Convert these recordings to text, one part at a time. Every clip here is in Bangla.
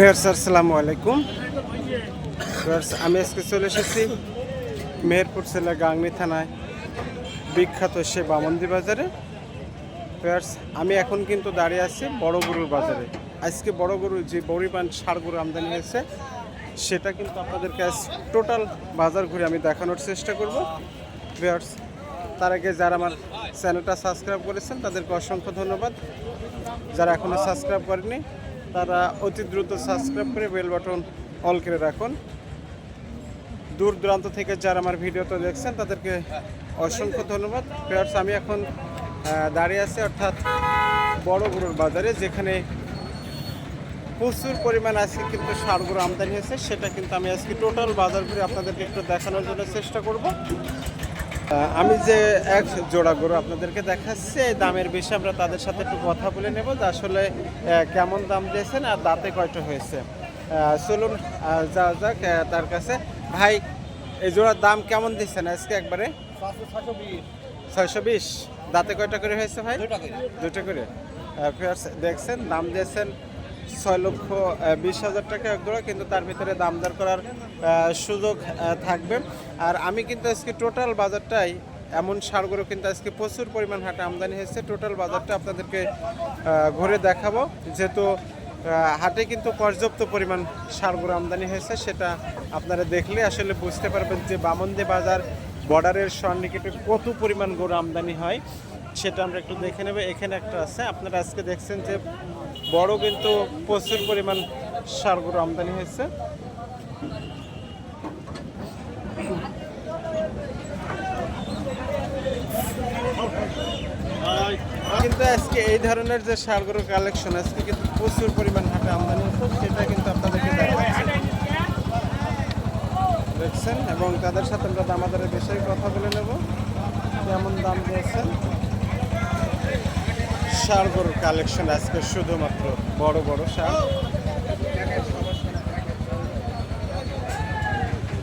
ভিউয়ার্স, আসসালামু আলাইকুম। আমি আজকে চলে এসেছি মেহেরপুর জেলা গাংনি থানায় বিখ্যাত সে বামন্দি বাজারে। ভিউয়ার্স, আমি এখন কিন্তু দাঁড়িয়ে আছি বড় গরুর বাজারে। আজকে বড় গরু যে পরিমাণ সার গরু আমদানি হয়েছে, সেটা কিন্তু আপনাদেরকে টোটাল বাজার ঘুরে আমি দেখানোর চেষ্টা করব। ভিউয়ার্স, তার আগে যারা আমার চ্যানেলটা সাবস্ক্রাইব করেছেন, তাদেরকে অসংখ্য ধন্যবাদ। যারা এখনও সাবস্ক্রাইব করেনি তারা অতি দ্রুত সাবস্ক্রাইব করে বেল বাটন অল করে রাখুন। দূর দূরান্ত থেকে যারা আমার ভিডিওটা দেখছেন, তাদেরকে অসংখ্য ধন্যবাদ। প্লেয়ার্স আমি এখন দাঁড়িয়ে আছি অর্থাৎ বড় গরুর বাজারে, যেখানে প্রচুর পরিমাণ আজকে কিন্তু সারগুলো আমদানি হয়েছে। সেটা কিন্তু আমি আজকে টোটাল বাজার ঘুরে আপনাদেরকে একটু দেখানোর জন্য চেষ্টা করব। আমি যে এক জোড়া গরু আপনাদেরকে দেখাচ্ছি এই দামের বিষয়ে আমরা তাদের সাথে একটু কথা বলে নেব যে আসলে কেমন দাম দিয়েছেন আর দাঁতে কয়টা হয়েছে। চলুন যাওয়া যাক তার কাছে। ভাই এই জোড়ার দাম কেমন দিচ্ছেন আজকে একবারে? ছয়শো বিশ। দাঁতে কয়টা করে হয়েছে ভাই? দুটো করে। দেখছেন দাম দিয়েছেন ছয় লক্ষ বিশ হাজার টাকা এক জোড়া, কিন্তু তার ভিতরে দাম দর করার সুযোগ থাকবে। আর আমি কিন্তু আজকে টোটাল বাজারটাই এমন সারগুলো কিন্তু আজকে প্রচুর পরিমাণ হাটে আমদানি হয়েছে। টোটাল বাজারটা আপনাদেরকে ঘুরে দেখাবো। যেহেতু হাটে কিন্তু পর্যাপ্ত পরিমাণ সারগুলো আমদানি হয়েছে, সেটা আপনারা দেখলে আসলে বুঝতে পারবেন যে বামন্দি বাজার বর্ডারের সন্নিকটে কত পরিমাণ গরু আমদানি হয়। সেটা আমরা একটু দেখে নেব। এখানে একটা আছে। আপনারা আজকে দেখছেন যে বড় কিন্তু প্রচুর পরিমাণ সার গরু আমদানি হয়েছে। কিন্তু আজকে এই ধরনের যে সার গরু কালেকশন আজকে কিন্তু প্রচুর পরিমাণ হাটে আমদানি হচ্ছে সেটা কিন্তু আপনাদেরকে দেখছেন? এবং তাদের সাথে আমরা দামাদারের বিষয়ে কথা বলে নেব। কেমন দাম দিয়েছেন? সার গরুর কালেকশন আজকে শুধুমাত্র বড় বড় সার।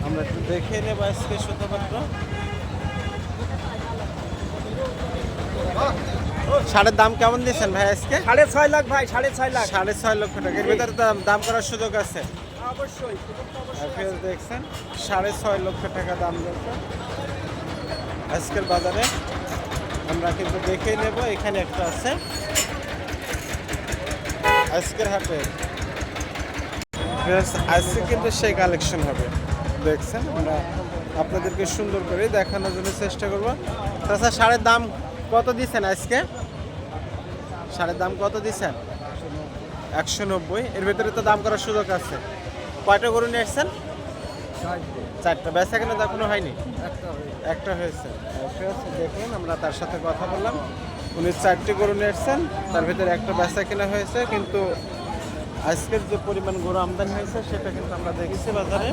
আমরা একটু দেখে নেব আজকে শুধুমাত্র। সারের দাম কেমন দিয়েছেন ভাই আজকে? সাড়ে ছয় লাখ ভাই সাড়ে ছয় লাখ। সাড়ে ছয় লক্ষ টাকা। এর ভিতরে দাম করার সুযোগ আছে। অবশ্যই দেখছেন সাড়ে ছয় লক্ষ টাকা দাম দিয়েছে। আজকের বাজারে আমরা কিন্তু দেখেই নেব, এখানে একটা আছে। আজকের হাটে। আজকে কিন্তু সেই কালেকশন হবে। দেখছেন, আমরা আপনাদেরকে সুন্দর করে দেখানোর জন্য চেষ্টা করব। তাছাড়া সারের দাম কত দিচ্ছেন আজকে? সারের দাম কত দিচ্ছেন? একশো নব্বই। এর ভেতরে তো দাম করার সুযোগ আছে। কয়টা গরু নিয়ে এসছেন চারটা বেচা কেনা তো এখনও হয়নি। একটা হয়েছে। দেখলেন আমরা তার সাথে কথা বললাম। উনি চারটি গরু নিয়ে এসছেন তার ভিতরে একটা বেচা কেনা হয়েছে কিন্তু আজকের যে পরিমাণ গরু আমদানি হয়েছে সেটা কিন্তু আমরা দেখেছি বাজারে।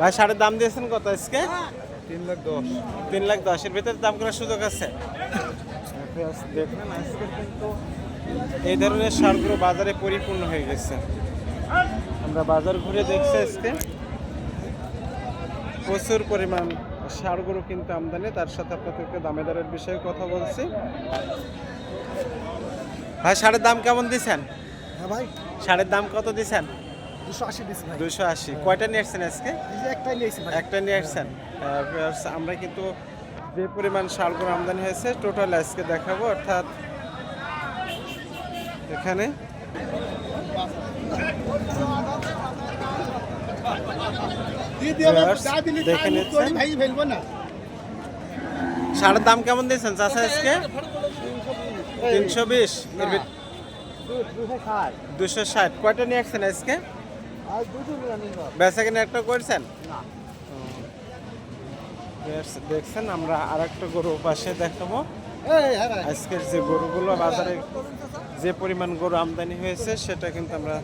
ভাই সারের দাম দিয়েছেন কত আজকে? তিন লাখ দশ। তিন লাখ দশের ভিতরে দাম করার সুযোগ আছে? দেখবেন আজকে। কিন্তু এই ধরনের সারগুলো বাজারে পরিপূর্ণ হয়ে গেছে। আমরা বাজার ঘুরে দেখছি আজকে। প্রচুর পরিমাণ সারগুলো কিন্তু আমদানি। তার সাথে আপনাদেরকে দামে দরের বিষয়ে কথা বলছি। ভাই সারের দাম কেমন দিছেন হ্যাঁ ভাই। সারের দাম কত দিছেন দুশো আশি দিচ্ছি দুশো আশি। কয়টা নিয়ে আসছেন আজকে? একটা নিয়ে আসছেন। আমরা কিন্তু যে পরিমাণ শালগুলো আমদানি হয়েছে টোটাল আজকে দেখাবো অর্থাৎ এখানে। দেখে নিচ্ছেন। সারের দাম কেমন দিয়েছেন চাষা আজকে? তিনশো বিশ। দুশো ষাট। কয়টা নিয়ে আসছেন আজকে? বেচা কিনে একটা করছেন? দেখছেন আমরা আর একটা গরু পাশে দেখাবো। আজকের যে গরুগুলো বাজারে যে পরিমাণ গরু আমদানি হয়েছে সেটা কিন্তু আমরা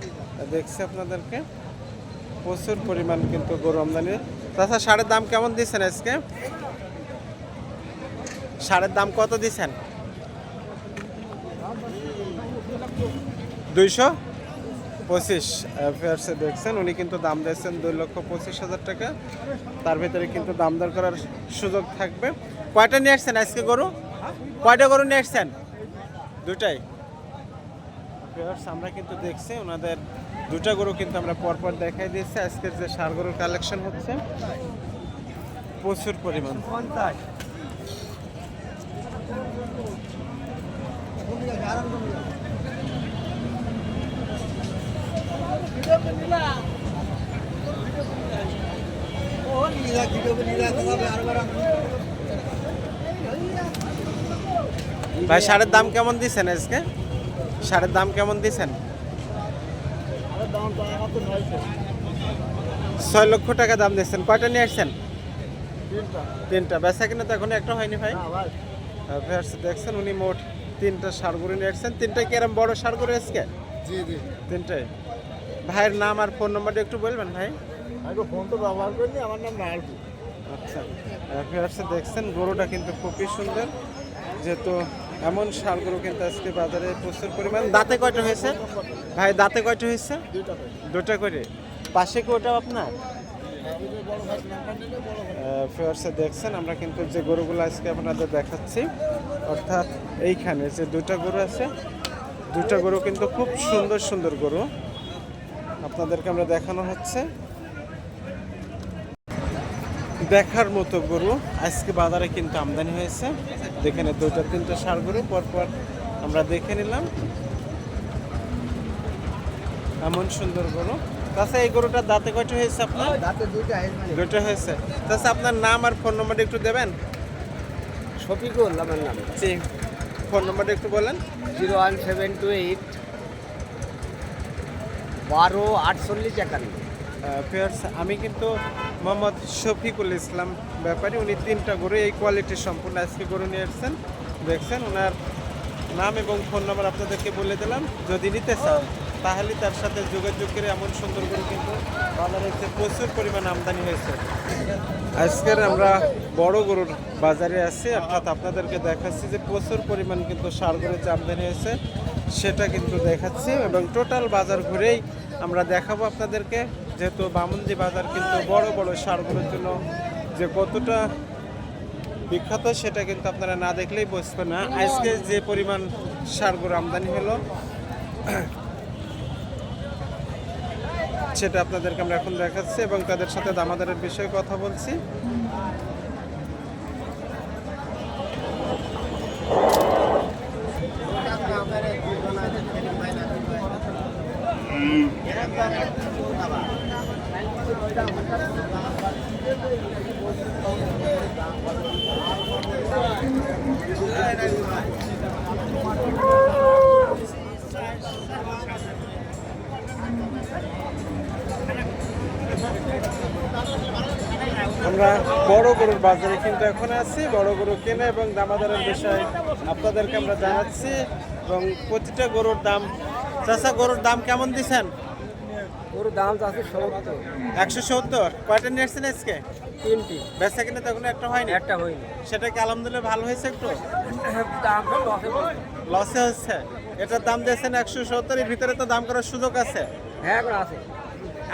দেখছি আপনাদেরকে। প্রচুর পরিমাণ কিন্তু গরু আমদানি। তাছাড়া সারের দাম কেমন দিচ্ছেন আজকে? সারের দাম কত দিচ্ছেন? দুইশো? পঁচিশ ফেয়ার্সে দেখছেন, উনি কিন্তু দাম দিয়েছেন দুই লক্ষ পঁচিশ হাজার টাকা। তার ভিতরে কিন্তু দাম দর করার সুযোগ থাকবে। কয়টা নিয়ে আসছেন আজকে গরু? কয়টা গরু নিয়ে আসছেন? দুটাই। ফেয়ার্স আমরা কিন্তু দেখছি, ওনাদের দুটা গরু কিন্তু আমরা পরপর দেখাই দিয়েছি। আজকের যে সার গরুর কালেকশন হচ্ছে, প্রচুর পরিমাণ। পঞ্চাশ ভাই সারের দাম কেমন দিছেন আজকে? সারের দাম কেমন দিছেন? ছয় লক্ষ টাকা দাম দিচ্ছেন। কয়টা নিয়ে আসছেন? তিনটা। বেচা কিনা তো এখন একটা হয়নি ভাই। ভিউয়ার্স দেখছেন উনি মোট তিনটা সার গরু নিয়ে আসছেন। তিনটা কি এরকম বড় সার গরু আজকে? জি জি। তিনটাই ভাইয়ের নাম আর ফোন নাম্বারটা একটু বলবেন ভাই? আমি ফোন তো ব্যবহার করিনি আমার নাম রাহুল আচ্ছা দেখছেন গরুটা কিন্তু খুবই সুন্দর। যেহেতু এমন সার গরু কিন্তু আজকে বাজারে প্রচুর পরিমাণ। দাঁতে কয়টা হয়েছে? ভাই দাঁতে কয়টা হয়েছে? দুটা করে। পাশে কি ওটাও আপনার? ফেয়ার্সে দেখছেন আমরা কিন্তু যে গরুগুলো আজকে আপনাদের দেখাচ্ছি অর্থাৎ এইখানে যে দুটা গরু আছে দুটা গরু কিন্তু খুব সুন্দর সুন্দর গরু। আপনাদেরকে আমরা দেখানো হচ্ছে। দেখার মতো গরু। আজকে বাজারে কিন্তু আমদানি হয়েছে। যেখানে দুটা তিনটা সার গরু পরপর আমরা দেখে নিলাম। এমন সুন্দর গরু। তাছাড়া এই গরুটার দাঁতে কয়টা হয়েছে আপনার? দাঁতে দুইটা হয়েছে তাছাড়া আপনার নাম আর ফোন নাম্বারটা একটু দেবেন? শফিকুল আমার নাম। জি। ফোন নাম্বারটা একটু বলেন। Zero one seven two eight বারো, আটচল্লিশ, একান্ন। ফিয়ার্স আমি কিন্তু মোহাম্মদ শফিকুল ইসলাম ব্যাপারী, উনি তিনটা গরু, এই কোয়ালিটির সম্পূর্ণ আজকে গরু নিয়ে এসেছেন। দেখছেন ওনার নাম এবং ফোন নাম্বার আপনাদেরকে বলে দিলাম। যদি নিতে চান, তাহলে তার সাথে যোগাযোগ করে এমন সুন্দর গরু কিন্তু বাজারে প্রচুর পরিমাণ আমদানি হয়েছে। আজকের আমরা বড় গরুর বাজারে আছি, অর্থাৎ আপনাদেরকে দেখাচ্ছি যে প্রচুর পরিমাণ কিন্তু সার গরুর যে আমদানি হয়েছে, সেটা কিন্তু দেখাচ্ছি এবং টোটাল বাজার ঘুরেই আমরা দেখাবো আপনাদেরকে যেহেতু বামুন্দি বাজার কিন্তু বড় বড় সারগুলোর জন্য যে কতটা বিখ্যাত সেটা কিন্তু আপনারা না দেখলেই বুঝবেন না আজকে যে পরিমাণ সারগুলো আমদানি হলো, সেটা আপনাদেরকে আমরা এখন দেখাচ্ছি এবং তাদের সাথে দামাদারের বিষয়ে কথা বলছি। আমরা বড় গরুর বাজারে কিন্তু এখন আছি, বড় গরু কেনা এবং দামাদারের বিষয় আপনাদেরকে আমরা জানাচ্ছি এবং প্রতিটা গরুর দাম, চাষা গরুর দাম কেমন দিছেন ওর দাম আছে সত্তর। একশো সত্তর? কয়টা নিয়ে আসছেন আজকে? তিনটি। বেচা কিনে তখন একটা হয়নি? একটা হয়নি। সেটা কি আলহামদুলিল্লাহ ভালো হয়েছে একটু? দাম লসে হচ্ছে? এটার দাম দিয়েছেন একশো সত্তরের ভিতরে তো দাম করার সুযোগ আছে। হ্যাঁ আছে।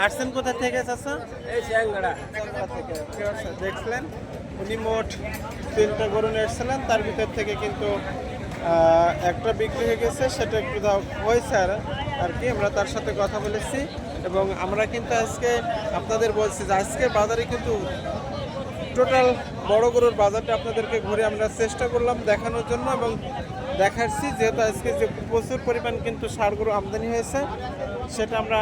আসছেন কোথা থেকে চাষা এই স্যাংগড়া থেকে দেখলেন উনি মোট তিনটা গরু নিয়ে এসেছিলেন তার ভিতর থেকে কিন্তু একটা বিক্রি হয়ে গেছে সেটা একটু হয়েছে আর আর কি আমরা তার সাথে কথা বলেছি। এবং আমরা কিন্তু আজকে আপনাদের বলছি যে আজকে বাজারে কিন্তু টোটাল বড় গরুর বাজারটা আপনাদেরকে ঘুরে আমরা চেষ্টা করলাম দেখানোর জন্য এবং দেখাচ্ছি যেহেতু আজকে যে প্রচুর পরিমাণ কিন্তু সার গরু আমদানি হয়েছে সেটা আমরা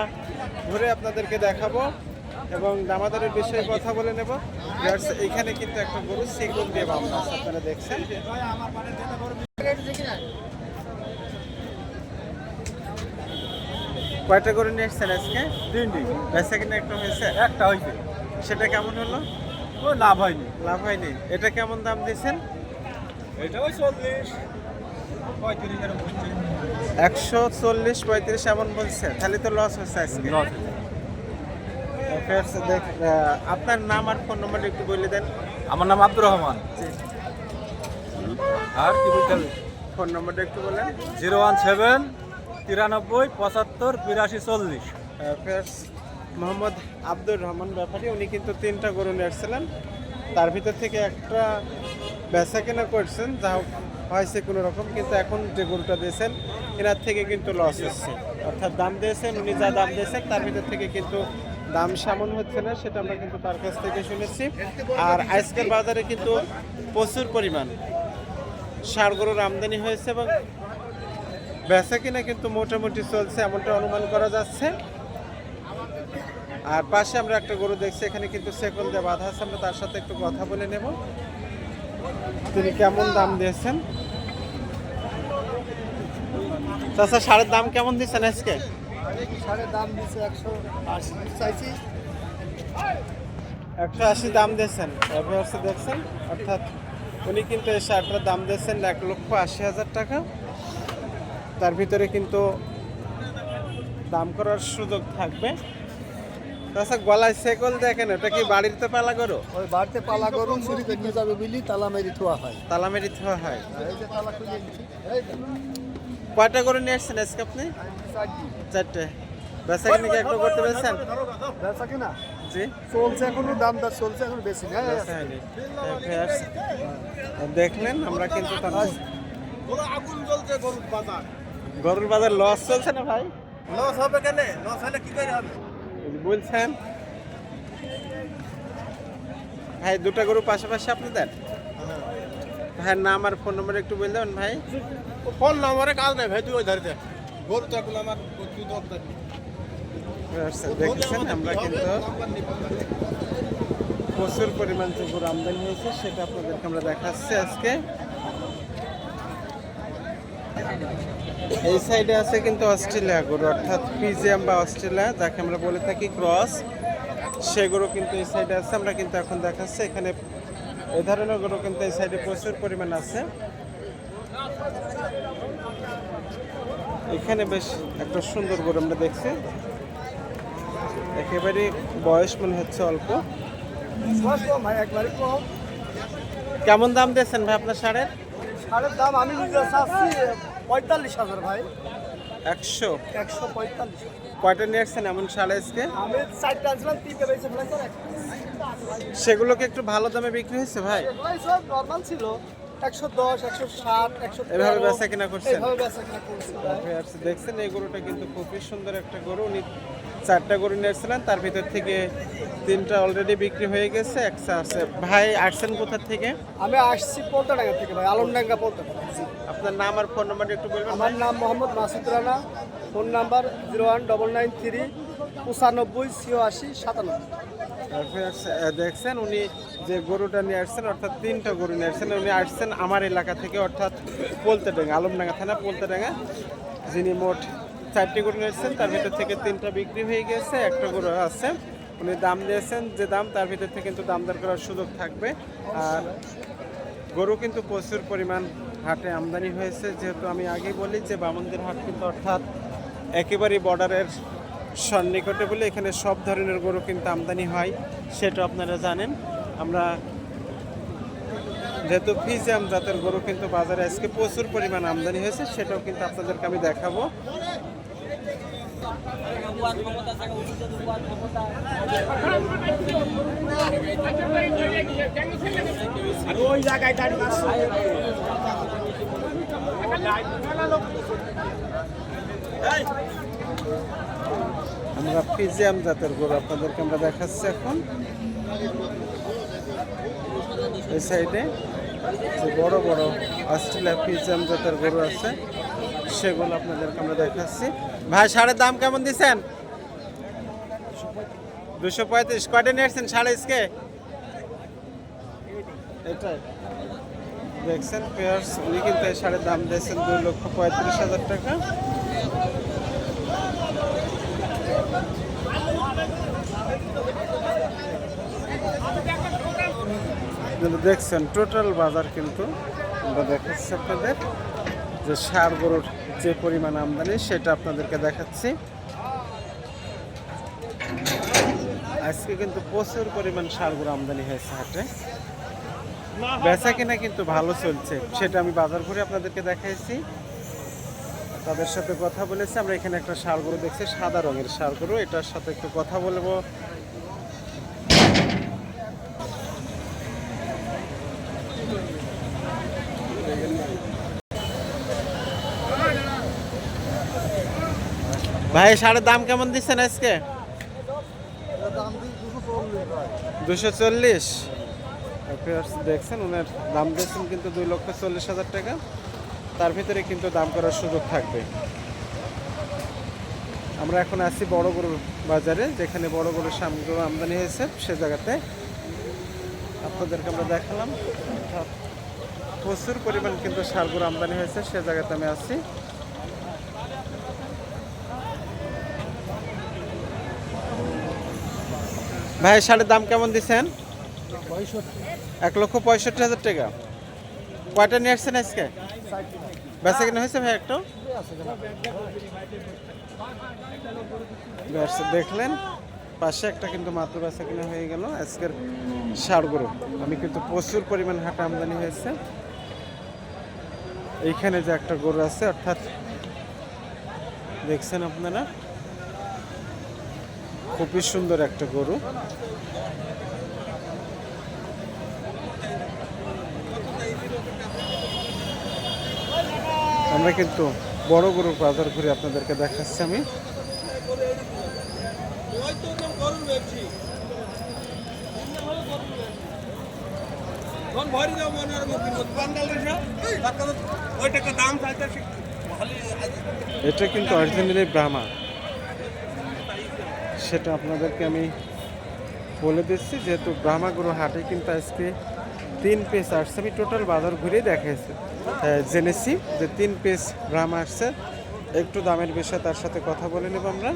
ঘুরে আপনাদেরকে দেখাবো এবং দামাদারের বিষয়ে কথা বলে নেব। এইখানে কিন্তু একটা গরু সেগুন দিয়ে আছে, আপনারা দেখছেন। কয়টা করে নিয়ে এসছেন আজকে? তিনটি। বেচা কিনা একটা হয়েছে? একটা হয়েছে। সেটা কেমন হলো? ও লাভ হয়নি। লাভ হয়নি। এটা কেমন দাম দিয়েছেন? এটা ওই চল্লিশ হচ্ছে। একশো চল্লিশ পঁয়ত্রিশ এমন বলছে। তাহলে তো লস হচ্ছে আজকে। আপনার নাম আর ফোন নাম্বার একটু বলে দেন। আমার নাম আব্দুর রহমান। আর কি বলতে ফোন নম্বরটা একটু বলেন। জিরো ওয়ান সেভেন তিরানব্বই, পঁচাত্তর, বিরাশি, চল্লিশ। মোহাম্মদ আব্দুর রহমান ব্যাপারী, উনি কিন্তু তিনটা গরু নিয়েছিলেন তার ভিতর থেকে একটা বেচা কেনা করছেন, যা হয়েছে কোনো রকম, কিন্তু এখন যে গরুটা দিয়েছেন, এনার থেকে কিন্তু লস হচ্ছে। অর্থাৎ দাম দিয়েছেন, উনি যা দাম দিয়েছেন, তার ভিতর থেকে কিন্তু দাম সামন হচ্ছে না, সেটা আমরা কিন্তু তার কাছ থেকে শুনেছি। আর আজকের বাজারে কিন্তু প্রচুর পরিমাণ সার গরুর আমদানি হয়েছে এবং বেচা কিনা কিন্তু মোটামুটি চলছে এমনটা অনুমান করা যাচ্ছে। আর পাশে আমরা একটা গরু দেখছি এখানে কিন্তু সেকল দিয়ে বাধা আছে আমরা তার সাথে একটু কথা বলে নেব। তিনি কেমন দাম দিয়েছেন? চাষা সারের দাম কেমন দিচ্ছেন আজকে? সারের দাম দিচ্ছে একশো আশি চাইছি। একশো আশি দাম দিয়েছেন দেখছেন? অর্থাৎ উনি কিন্তু এই শার্টটার দাম দিয়েছেন এক লক্ষ আশি হাজার টাকা। তার ভিতরে কিন্তু দাম করার সুযোগ থাকবে। তাছাড়া গলায় সেকল দেখেন এটা কি বাড়িতে পালা করো ওই বাড়িতে পালা গরু চুরি করে নিয়ে যাবে বুঝলি তালা মেরি থোয়া হয়। তালা মেরি থোয়া হয়। এই যে তালা খুলে দিচ্ছি এই তো, কয়টা করে নিয়ে আসছেন আজকে আপনি? চারটে। বেচা কিনে কি একটু করতে পেরেছেন? বেচা কিনা? জি। চলছে এখনও দাম দর চলছে এখন বেশি না। দেখলেন আমরা কিন্তু আগুন জ্বলছে গরুর বাজার। গরুর বাজার লস চলছে না ভাই? লস হবে কেন? লস হলে কি করে হবে? বলছেন ভাই দুটো গরু পাশাপাশি আপনি দেন? ভাইয়ের নাম আর ফোন নম্বর একটু বলে দেবেন ভাই। ফোন নম্বরে কাজ নাই ভাই তুই ওই ধরতে গরু তো এখন আমার তুই আচ্ছা, আমরা কিন্তু প্রচুর পরিমাণ যে গরু আমদানি হয়েছে সেটা আপনাদেরকে আমরা দেখাচ্ছি আজকে। এই সাইডে আছে কিন্তু অস্ট্রেলিয়া গরু, অর্থাৎ পিজিএম বা অস্ট্রেলিয়া, যাকে আমরা বলে থাকি ক্রস। সেগুলো কিন্তু এই সাইডে আছে, আমরা কিন্তু এখন দেখাচ্ছি। এখানে এ ধরনের গরু কিন্তু এই সাইডে প্রচুর পরিমাণ আছে। এখানে বেশ একটা সুন্দর গরু আমরা দেখছি। একেবারে বয়স মনে হচ্ছে অল্প। কেমন দাম দিয়েছেন ভাই আপনার সারের? সারের দাম আমি পঁয়তাল্লিশ হাজার ভাই। একশো? একশো পঁয়তাল্লিশ। কয়টা নিয়ে আসছেন এমন সার আজকে? আমি চারটা আনছিলাম তিনটে সেগুলোকে একটু ভালো দামে বিক্রি হয়েছে ভাই? এগুলাই সব নর্মাল ছিল। একশো দশ একশো ষাট একশো এভাবে বেচা কিনা করছেন? এভাবে বেচা কিনা করছি দেখছেন এই গরুটা কিন্তু খুবই সুন্দর একটা গরু। উনি চারটা গরু নিয়েছিলেন তার ভিতর থেকে তিনটা অলরেডি বিক্রি হয়ে গেছে একটা আছে। ভাই আসছেন কোথা থেকে? আমি আসছি পোলতাডাঙ্গা থেকে ভাই আলমডাঙ্গা পোলতাডাঙ্গা আপনার নাম আর ফোন নাম্বার একটু বলবেন। আমার নাম Mohammad Masud Rana phone number zero one double nine three পঁচানব্বই ছিয়াশি সাতানব্বই। দেখছেন উনি যে গরুটা নিয়ে আসছেন অর্থাৎ তিনটা গরু নিয়ে আসছেন উনি আসছেন আমার এলাকা থেকে অর্থাৎ পোলতেডাঙ্গা আলমডাঙ্গা থানা পোলতেডাঙ্গা। যিনি মোট চারটি গরু নিয়ে আসছেন তার ভিতর থেকে তিনটা বিক্রি হয়ে গেছে একটা গরু আছে। উনি দাম দিয়েছেন যে দাম তার ভিতর থেকে কিন্তু দাম দর করার সুযোগ থাকবে। আর গরু কিন্তু প্রচুর পরিমাণ হাটে আমদানি হয়েছে, যেহেতু আমি আগেই বলি যে বামনদের হাট কিন্তু অর্থাৎ একেবারেই বর্ডারের সন্নিকটে বলে এখানে সব ধরনের গরু কিন্তু আমদানি হয়, সেটা আপনারা জানেন। আমরা যেহেতু ফিজিয়াম জাতের গরু কিন্তু বাজারে আজকে প্রচুর পরিমাণ আমদানি হয়েছে, সেটাও কিন্তু আপনাদেরকে আমি দেখাবো। আমরা ফিজিয়াম জাতের গরু আপনাদেরকে আমরা দেখাচ্ছি এখন। এই সাইডে যে বড় বড় অস্ট্রেলিয়া ফিজিয়াম জাতের গরু আছে, সেগুলো আপনাদেরকে আমরা দেখাচ্ছি। ভাই সারের দাম কেমন দিচ্ছেন? দুশো পঁয়ত্রিশ। কয়টা নিয়ে আসছেন সাড়ে এটাই। দেখছেন পেয়ার্স উনি কিন্তু এই শাড়ির দাম দিয়েছেন দুই লক্ষ পঁয়ত্রিশ হাজার টাকা। দেখছেন টোটাল বাজার কিন্তু আমরা দেখাচ্ছি আপনাদের। যে সার গরুর যে পরিমাণ আমদানি, সেটা আপনাদেরকে দেখাচ্ছি। আজকে কিন্তু প্রচুর পরিমাণ সার গরু আমদানি হয়েছে হাটে। বেচা কিনা কিন্তু ভালো চলছে সেটা আমি বাজার ঘুরে আপনাদেরকে দেখাইছি। তাদের সাথে কথা বলেছি আমরা এখানে একটা ষাড় গরু দেখছি সাদা রঙের ষাড় গরু এটার সাথে একটু কথা বলব। ভাই সারের দাম কেমন দিচ্ছেন আজকে? দুশো চল্লিশ? দেখছেন ওনার দাম দিয়েছেন কিন্তু দুই লক্ষ চল্লিশ হাজার টাকা। তার ভিতরে কিন্তু দাম করার সুযোগ থাকবে। আমরা এখন আছি বড় গরুর বাজারে, যেখানে বড় গরুর সামগ্রী আমদানি হয়েছে, সে জায়গাতে। আপনাদেরকে আমরা দেখালাম। প্রচুর পরিমাণ কিন্তু সার গরু আমদানি হয়েছে, সে জায়গাতে আমি আছি। ভাই শাড়ির দাম কেমন দিচ্ছেন? এক লক্ষ পঁয়ষট্টি হাজার টাকা। কয়টা নিয়ে আসছেন আজকে? বেচা কিনা হয়েছে ভাই একটু দেখলেন, পাশে একটা কিন্তু মাত্র বেচা কিনা হয়ে গেল আজকের গরু। আমি কিন্তু প্রচুর পরিমাণ হাটা আমদানি হয়েছে। এইখানে যে একটা গরু আছে, অর্থাৎ দেখছেন আপনারা? খুবই সুন্দর একটা গরু। আমরা কিন্তু বড় গরুর বাজার ঘুরে আপনাদেরকে দেখাচ্ছি আমি। এটা কিন্তু অরিজিনালি ব্রাহ্মা। সেটা আপনাদেরকে আমি বলে দিচ্ছি, যেহেতু ব্রাহ্মা গরু হাটে কিন্তু আজকে তিন পিস আসছে আমি টোটাল বাজার ঘুরেই দেখাইছি। জেনেছি যে তিন পিস ব্রাহ্মা আসছে। একটু দামের বিষয়ে তার সাথে কথা বলে নেব আমরা।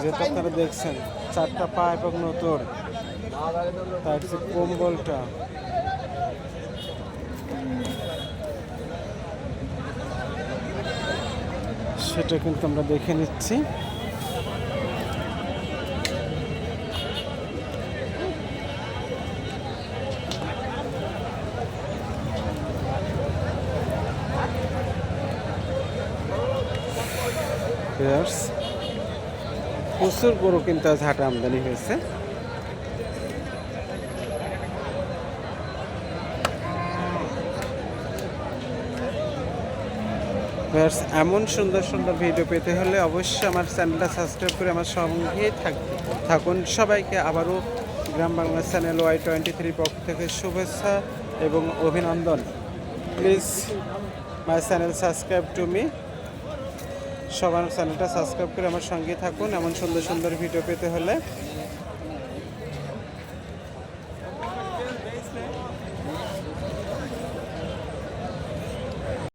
যেহেতু আপনারা দেখছেন, চারটা পা এবং নতুন। তার যে কম্বলটা। সেটা কিন্তু আমরা দেখে নিচ্ছি। Viewers, প্রচুর গরু কিন্তু আজ হাটে আমদানি হয়েছে। Viewers, এমন সুন্দর সুন্দর ভিডিও পেতে হলে অবশ্যই আমার চ্যানেলটা সাবস্ক্রাইব করে আমার সঙ্গেই থাক- থাকুন। সবাইকে আবারও Gram Bangla channel Y twenty three পক্ষ থেকে শুভেচ্ছা এবং অভিনন্দন। Please my channel subscribe to me সবার চ্যানেলটা সাবস্ক্রাইব করে আমার সঙ্গে থাকুন। এমন সুন্দর সুন্দর ভিডিও পেতে হলে